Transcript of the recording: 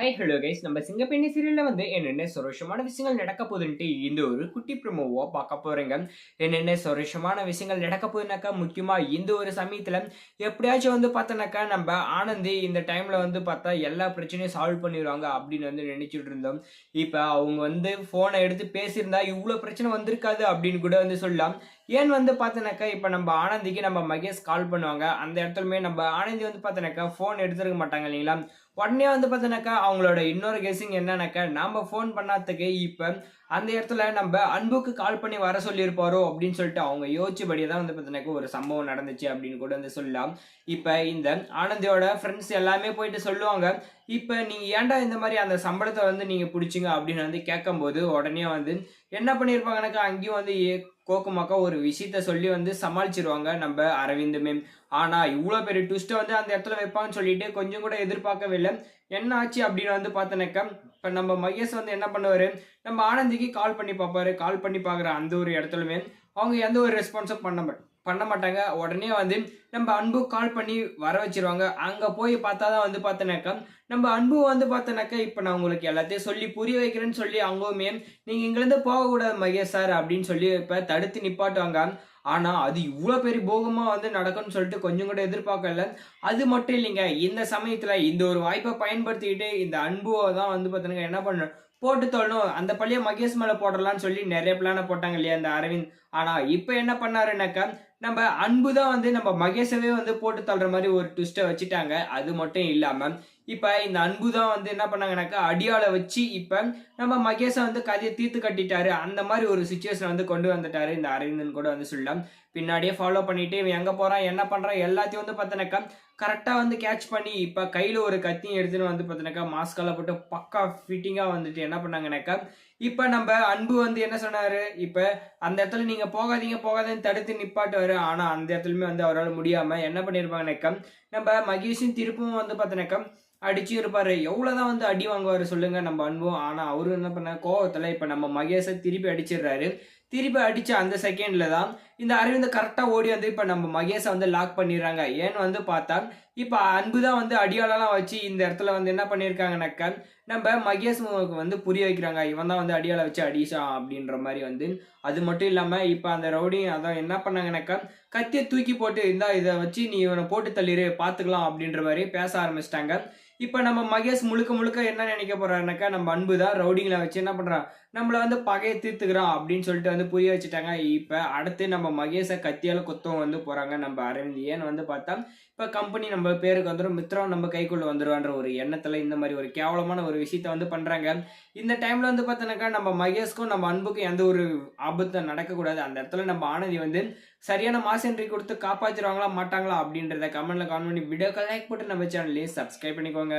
High hello guys நம்ம சிங்கப்பெண்ணி சீரியலில் வந்து என்னென்ன சுரேஷமான விஷயங்கள் நடக்க போகுதுன்ட்டு இந்த ஒரு குட்டி ப்ரமோவாக பார்க்க போகிறேங்க என்னென்ன சுரேஷமான விஷயங்கள் நடக்க போகுதுனாக்கா முக்கியமாக இந்த ஒரு சமயத்தில் எப்படியாச்சும் வந்து பார்த்தோன்னாக்கா நம்ம ஆனந்தி இந்த டைமில் வந்து பார்த்தா எல்லா பிரச்சனையும் சால்வ் பண்ணிடுவாங்க அப்படின்னு வந்து நினச்சிட்டு இருந்தோம். இப்போ அவங்க வந்து ஃபோனை எடுத்து பேசியிருந்தா இவ்வளோ பிரச்சனை வந்திருக்காது அப்படின்னு கூட வந்து சொல்லலாம். ஏன் வந்து பார்த்தோன்னாக்கா இப்போ நம்ம ஆனந்திக்கு நம்ம மகேஷ் கால் பண்ணுவாங்க. அந்த இடத்துலமே நம்ம ஆனந்தி வந்து பார்த்தோன்னாக்கா ஃபோன் எடுத்துருக்க மாட்டாங்க இல்லைங்களா? உடனே வந்து பார்த்தோன்னாக்கா அவங்களோட இன்னொரு கெஸிங் என்னன்னாக்கா நம்ம ஃபோன் பண்ணாததுக்கு இப்போ அந்த இடத்துல நம்ம அன்புக்கு கால் பண்ணி வர சொல்லியிருப்பாரோ அப்படின்னு சொல்லிட்டு அவங்க யோசிச்சபடியே தான் வந்து பார்த்தோன்னாக்கா ஒரு சம்பவம் நடந்துச்சு அப்படின்னு கூட வந்து சொல்லலாம். இப்போ இந்த ஆனந்தியோட ஃப்ரெண்ட்ஸ் எல்லாமே போயிட்டு சொல்லுவாங்க இப்போ நீங்கள் ஏன்டா இந்த மாதிரி அந்த சம்பளத்தை வந்து நீங்கள் பிடிச்சிங்க அப்படின்னு வந்து கேட்கும்போது உடனே வந்து என்ன பண்ணியிருப்பாங்கனாக்கா அங்கேயும் வந்து ஏ- கோக்குமாக்கா ஒரு விஷயத்த சொல்லி வந்து சமாளிச்சிருவாங்க. நம்ம அரவிந்த் மேம் ஆனால் இவ்வளோ பெரிய ட்விஸ்ட்டை வந்து அந்த இடத்துல வைப்பாங்கன்னு சொல்லிட்டு கொஞ்சம் கூட எதிர்பார்க்கவே இல்லை. என்ன ஆச்சு அப்படின்னு வந்து பார்த்தோன்னாக்கா இப்போ நம்ம மகேஷ் வந்து என்ன பண்ணுவார்? நம்ம ஆனந்திக்கு கால் பண்ணி பார்ப்பாரு. கால் பண்ணி பார்க்குற அந்த ஒரு இடத்துலுமே அவங்க எந்த ஒரு ரெஸ்பான்ஸும் பண்ண மாட் பண்ண மாட்டாங்க. உடனே வந்து நம்ம அன்பு கால் பண்ணி வர வச்சிருவாங்க. அங்கே போய் பார்த்தா தான் வந்து பார்த்தனாக்கா நம்ம அன்பு வந்து பார்த்தனாக்கா இப்போ நான் உங்களுக்கு எல்லாத்தையும் சொல்லி புரிய வைக்கிறேன்னு சொல்லி அவங்களுமே நீங்கள் இங்கேருந்து போகக்கூடாது மகேஷ் சார் அப்படின்னு சொல்லி இப்போ தடுத்து நிப்பாட்டுவாங்க. ஆனால் அது இவ்வளோ பெரிய போகமாக வந்து நடக்கும்னு சொல்லிட்டு கொஞ்சம் கூட எதிர்பார்க்கல. அது மட்டும் இல்லைங்க இந்த சமயத்தில் இந்த ஒரு வாய்ப்பை பயன்படுத்திக்கிட்டு இந்த அன்புவை தான் வந்து பார்த்தீங்கன்னா என்ன பண்ணணும் போட்டு தள்ளணும். அந்த பள்ளியை மகேஷ் மேலே போடலாம்னு சொல்லி நிறைய பிளானை போட்டாங்க இல்லையா இந்த அரவிந்த். ஆனால் இப்போ என்ன பண்ணாருனாக்கா நம்ம அன்பு தான் வந்து நம்ம மகேஷ் மகேஷவே வந்து போட்டு தள்ளுற மாதிரி ஒரு ட்விஸ்ட்டை வச்சுட்டாங்க. அது மட்டும் இல்லாமல் இப்போ இந்த அன்பு தான் வந்து என்ன பண்ணாங்கனாக்கா அடியாளை வச்சு இப்போ நம்ம மகேஷை வந்து கதையை தீர்த்து கட்டிட்டாரு. அந்த மாதிரி ஒரு சுச்சுவேஷன் வந்து கொண்டு வந்துட்டாரு இந்த அரவிந்தன் கூட வந்து சொல்லலாம் பின்னாடியே ஃபாலோ பண்ணிட்டு இவன் எங்கே போகிறான் என்ன பண்ணுறான் எல்லாத்தையும் வந்து பார்த்தோன்னாக்கா கரெக்டாக வந்து கேட்ச் பண்ணி இப்போ கையில் ஒரு கத்தியும் எடுத்துன்னு வந்து பார்த்தினாக்கா மாஸ்கெல்லாம் போட்டு பக்கா ஃபிட்டிங்காக வந்துட்டு என்ன பண்ணாங்கனாக்கா இப்போ நம்ம அன்பு வந்து என்ன சொன்னார்? இப்போ அந்த இடத்துல நீங்கள் போகாதீங்க போகாதீங்கன்னு தடுத்து நிப்பாட்டுவார். ஆனால் அந்த இடத்துலையுமே வந்து அவரால் முடியாமல் என்ன பண்ணியிருப்பாங்கனாக்கா நம்ம மகேஷும் திருப்பும் வந்து பார்த்தினாக்கா அடிச்சு இருப்பாரு எவ்வளவுதான் வந்து அடி வாங்குவாரு சொல்லுங்க நம்ம அன்பும் ஆனா அவரும் என்ன பண்ண கோவத்துல இப்ப நம்ம மகேஷை திருப்பி அடிச்சிடுறாரு. திருப்பி அடிச்ச அந்த செகண்ட்ல தான் இந்த அரவிந்த் கரெக்டா ஓடி வந்து இப்ப நம்ம மகேஷை வந்து லாக் பண்ணிடுறாங்க. ஏன்னு வந்து பார்த்தா இப்ப அன்பு தான் வந்து அடியாளெல்லாம் வச்சு இந்த இடத்துல வந்து என்ன பண்ணியிருக்காங்கனாக்கா நம்ம மகேஷ் வந்து புரிய வைக்கிறாங்க. இவன் தான் வந்து அடியாளை வச்சு அடிச்சான் அப்படின்ற மாதிரி வந்து. அது மட்டும் இல்லாம இப்ப அந்த ரவுடி அதான் என்ன பண்ணாங்கனாக்கா கத்தியை தூக்கி போட்டு இருந்தால் இதை வச்சு நீ இவனை போட்டு தள்ளிடு பார்த்துக்கலாம் அப்படின்ற மாதிரி பேச ஆரம்பிச்சிட்டாங்க. இப்போ நம்ம மகேஷ் முழுக்க முழுக்க என்ன நினைக்க போறாருனாக்கா நம்ம அன்பு தான் ரவுடிங்களை வச்சு என்ன பண்றான்? நம்மளை வந்து பகையை தீர்த்துக்கிறோம் அப்படின்னு சொல்லிட்டு வந்து புரிய வச்சுட்டாங்க. இப்போ அடுத்து நம்ம மகேஷை கத்தியால் குத்தம் வந்து போகிறாங்க நம்ம அரவிந்த். ஏன்னு வந்து பார்த்தா இப்போ கம்பெனி நம்ம பேருக்கு வந்துடும் மித்ரம் நம்ம கைக்குள்ள வந்துடுவான்ற ஒரு எண்ணத்தில் இந்த மாதிரி ஒரு கேவலமான ஒரு விஷயத்த வந்து பண்ணுறாங்க இந்த டைமில் வந்து பார்த்தோன்னாக்கா நம்ம மகேஷ்க்கும் நம்ம அன்புக்கும் எந்த ஒரு ஆபத்தும் நடக்கக்கூடாது. அந்த இடத்துல நம்ம ஆனந்தி வந்து சரியான மாசென்றி கொடுத்து காப்பாற்றிடுவாங்களா மாட்டாங்களா அப்படின்றத கமெண்ட்டில் கமெண்ட் பண்ணி வீடியோ லைக் போட்டு நம்ம சேனல்லையும் சப்ஸ்கிரைப் பண்ணிக்கோங்க.